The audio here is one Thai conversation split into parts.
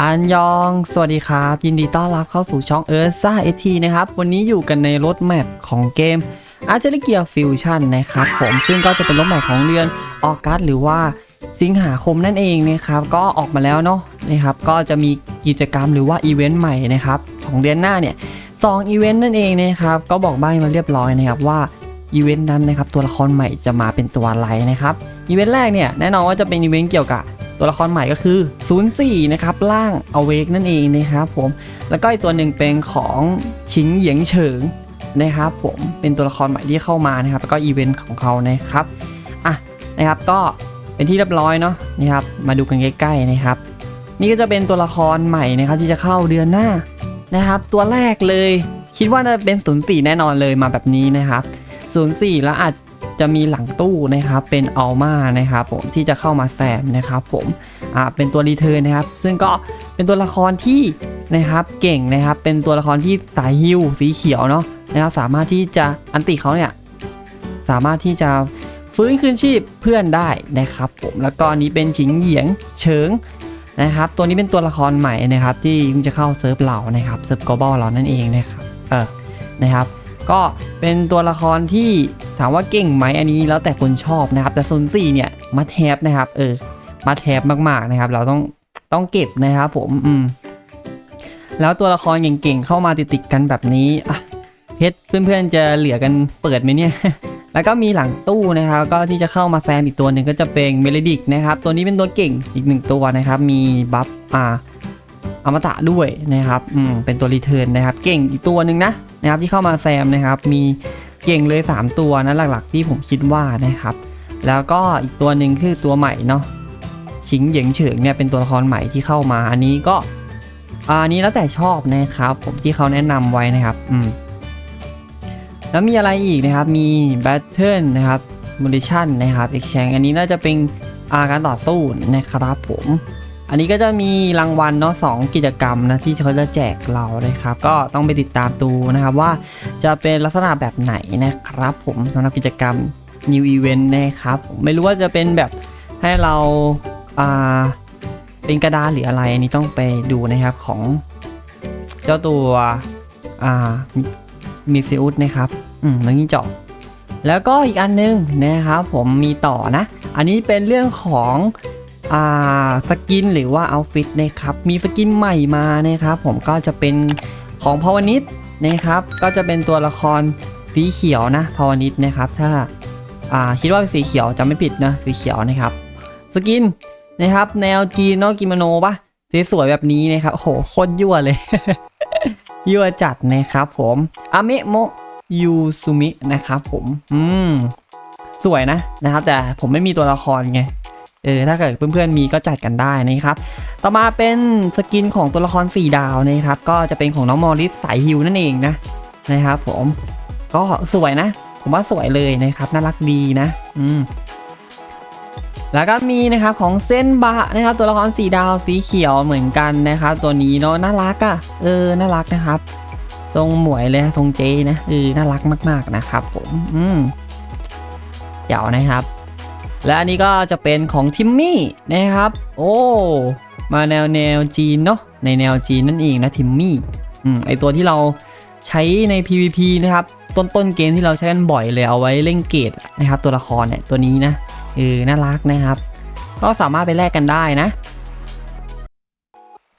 อันยอง สวัสดีครับ ยินดีต้อนรับเข้าสู่ช่องเอิร์ซ่าเอทีนะครับ วันนี้อยู่กันในรถแมพของเกมอาร์เจลิเกียฟิวชั่นนะครับผมซึ่งก็จะเป็นรถแมพของเดือนออกัสหรือว่าสิงหาคมนั่นเองนะครับ ก็ออกมาแล้วเนาะนะครับก็จะมีกิจกรรมหรือว่าอีเวนต์ใหม่นะครับของเดือนหน้าเนี่ยสองอีเวนต์นั่นเองนะครับก็บอกใบ้มาเรียบร้อยนะครับว่าอีเวนต์นั้นนะครับตัวละครใหม่จะมาเป็นตัวอะไรนะครับอีเวนต์แรกเนี่ยแน่นอนว่าจะเป็นอีเวนต์เกี่ยวกับ ตัวละครใหม่ก็คือ 04 นะครับร่าง Awake นั่นเองนะครับผม แล้วก็อีกตัวหนึ่งเป็นของชิงเหยียงเฉิงนะครับผมเป็นตัวละครใหม่ที่เข้ามานะครับแล้วก็อีเวนต์ของเขานะครับอะนะครับก็เป็นที่เรียบร้อยเนาะนะครับมาดูกันใกล้ๆนะครับ นี่ก็จะเป็นตัวละครใหม่นะครับที่จะเข้าเดือนหน้านะครับ ตัวแรกเลยคิดว่าน่าจะเป็น 04 แน่นอนเลยมาแบบนี้นะครับ 04 แล้วอาจ จะมีหลังตู้นะครับเป็นอัลมานะครับผมที่จะเข้ามาแซมนะครับผมอ่าเป็นตัวรีเทิร์นนะครับ ซึ่งก็เป็นตัวละครที่นะครับเก่งนะครับเป็นตัวละครที่สายฮิวสีเขียวเนาะนะครับสามารถที่จะอันติเขาเนี่ยสามารถที่จะฟื้นคืนชีพเพื่อนได้นะครับผมแล้วก็อันนี้เป็นฉิงเหยียงเฉิงนะครับ ตัวนี้เป็นตัวละครใหม่นะครับ ที่จะเข้าเซิร์ฟเรานะครับเซิร์ฟ global เรานั่นเองนะครับเออนะครับ ก็เป็นตัวละครที่ถามว่าเก่งไหมอันนี้แล้วแต่คนชอบนะครับ แต่โซนสี่เนี่ยมาแทบนะครับ เออ มาแทบมากๆนะครับ เราต้องต้องเก็บนะครับผมอืมแล้วตัวละครเก่งๆเข้ามาติดๆกันแบบนี้อะเพชรเพื่อนๆจะเหลือกันเปิดไหมเนี่ยแล้วก็มีหลังตู้นะครับ ก็ที่จะเข้ามาแซมอีกตัวหนึ่งก็จะเป็นเมลดิกนะครับ ตัวนี้เป็นตัวเก่งอีกหนึ่งตัวนะครับ มีบัฟอ่าอมตะด้วยนะครับ อืม เป็นตัวรีเทิร์นนะครับ เก่งอีกตัวหนึ่งนะ นะครับที่เข้ามาแซมนะครับมีเก่งเลย 3 ตัวนะหลักๆ ที่ผมคิดว่านะครับ แล้วก็อีกตัวหนึ่งคือตัวใหม่เนาะชิงเหยิงเฉิงเนี่ยเป็นตัวละครใหม่ที่เข้ามา อันนี้ก็อันนี้แล้วแต่ชอบนะครับ ผมที่เขาแนะนำไว้นะครับอืมแล้วมีอะไรอีกนะครับมี Battle นะครับ m u l i t i o n นะครับ Exchange อันนี้น่าจะเป็นอาการต่อสู้นะครับผม อันนี้ก็จะมีรางวัลเนาะสองกิจกรรมนะที่เขาจะแจกเรานะครับ ก็ต้องไปติดตามดูนะครับว่าจะเป็นลักษณะแบบไหนนะครับ ผมสำหรับกิจกรรม New Event นะครับผมไม่รู้ว่าจะเป็นแบบให้เราอ่าเป็นกระดาษหรืออะไร อันนี้ต้องไปดูนะครับของเจ้าตัวอ่ามิซิอุสนะครับ อืมแล้วนี่เจาะแล้วก็อีกอันนึงนะครับผมมีต่อนะ อันนี้เป็นเรื่องของ อ่าสกินหรือว่าเอาฟิตนะครับมีสกินใหม่มานะครับผมก็จะเป็นของพาวนิดนะครับ ก็จะเป็นตัวละครสีเขียวนะพาวนิดนะครับ ถ้าอ่าคิดว่าเป็นสีเขียวจะไม่ผิดนะสีเขียวนะครับ สกินนะครับ แนวจีนเนาะกิโมโนปะสวยๆแบบนี้นะครับโหโคตรยั่วเลยยั่วจัดนะครับผมอาเมโมยูซุมินะครับผม อืม สวยนะนะครับ แต่ผมไม่มีตัวละครไง เออถ้าเกิดเพื่อนๆมีก็จัดกันได้นะครับ ต่อมาเป็นสกินของตัวละคร 4 ดาวนะครับ ก็จะเป็นของน้องมอริสสายฮิวนั่นเองนะนะครับ ผมก็สวยนะ ผมว่าสวยเลยนะครับ น่ารักดีนะ อืมแล้วก็มีนะครับของเส้นบะนะครับตัวละคร4ดาวสีเขียวเหมือนกันนะครับ ตัวนี้เนาะน่ารักอะ่ะเออน่ารักนะครับ ทรงหมวยเลยทรงเจนะเออน่ารักมาก ๆนะครับ ผมอืมเจ๋วนะครับ และอันนี้ก็จะเป็นของทิมมี่นะครับ โอ้มาแนวแนวจีนเนาะในแนวจีนนั่นเองนะทิมมี่อืมไอตัวที่เราใช้ใน PVP นะครับ ต้นต้นเกมที่เราใช้กันบ่อยเลยเอาไว้เล่นเกตนะครับ ตัวละครเนี่ยตัวนี้นะเออน่ารักนะครับ ก็สามารถไปแลกกันได้นะ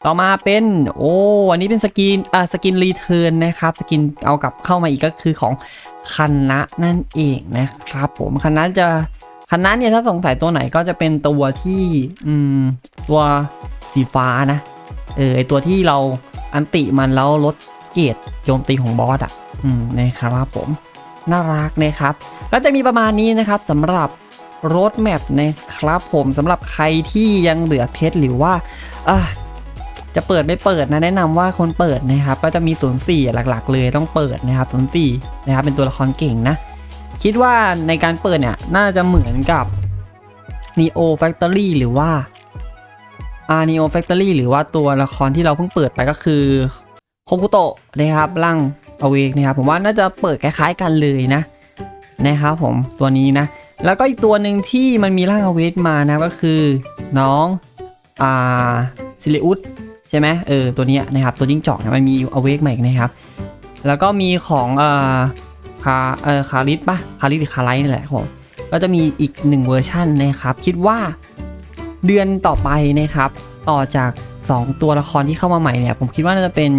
ต่อมาเป็นโอ้อันนี้เป็นสกินอ่าสกินรีเทิร์นนะครับ สกินเอากลับเข้ามาอีกก็คือของคันนะนั่นเองนะครับ ผมคันนะจะ คันนั้นเนี่ยถ้าสงสัยตัวไหนก็จะเป็นตัวที่อืมตัวสีฟ้านะเออไอตัวที่เราอันติมันแล้วลดเกรดโจมตีของบอสอะอืมนะครับผมน่ารักนะครับ ก็จะมีประมาณนี้นะครับสำหรับรถแมพนะครับผมสำหรับใครที่ยังเหลือเพชรหรือว่าอะจะเปิดไม่เปิดนะแนะนำว่าคนเปิดนะครับ ก็จะมี 04 หลัก ๆ เลยต้องเปิดนะครับ 04 นะครับเป็นตัวละครเก่งนะ คิดว่าในการเปิดเนี่ยน่าจะเหมือนกับ Neo Factory หรือว่าอ่า Neo Factory หรือว่าตัวละครที่เราเพิ่งเปิดไปก็คือโคคุโตะนะครับร่างอเวกนะครับผมว่าน่าจะเปิดคล้ายๆกันเลยนะนะครับผมตัวนี้นะ แล้วก็อีกตัวหนึ่งที่มันมีร่างอเวกมานะก็คือน้องอ่าซิลิอุสใช่ไหมเออตัวเนี้ยนะครับตัวจิ้งจอกเนี่ยมันมีอเวกใหม่นะครับ แล้วก็มีของอ่อ คาเอ่อคาริสปะคาริสหรือคาไลท์นี่แหละครับผมก็จะมีอีกหนึ่งเวอร์ชันนะครับ คิดว่าเดือนต่อไปนะครับ ต่อจาก 2 ตัวละครที่เข้ามาใหม่เนี่ย ผมคิดว่าน่าจะเป็น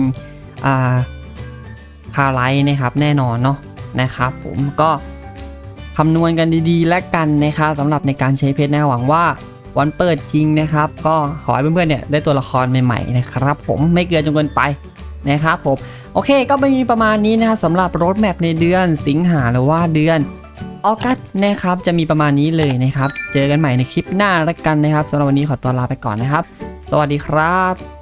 อ่าคาไลท์นะครับแน่นอนเนาะนะครับ ผมก็คำนวณกันดีๆ และกันนะครับสำหรับในการใช้เพชรนะหวังว่าวันเปิดจริงนะครับ ก็ขอให้เพื่อนๆเนี่ยได้ตัวละครใหม่ๆนะครับ ผมไม่เกินจนเกินไปนะครับผม โอเคก็ไม่มีประมาณนี้นะคะสำหรับรถแมพในเดือนสิงหาหรือว่าเดือนออกัสนะครับจะมีประมาณนี้เลยนะครับ เจอกันใหม่ในคลิปหน้าแล้วกันนะครับสำหรับวันนี้ขอตัวลาไปก่อนนะครับ สวัสดีครับ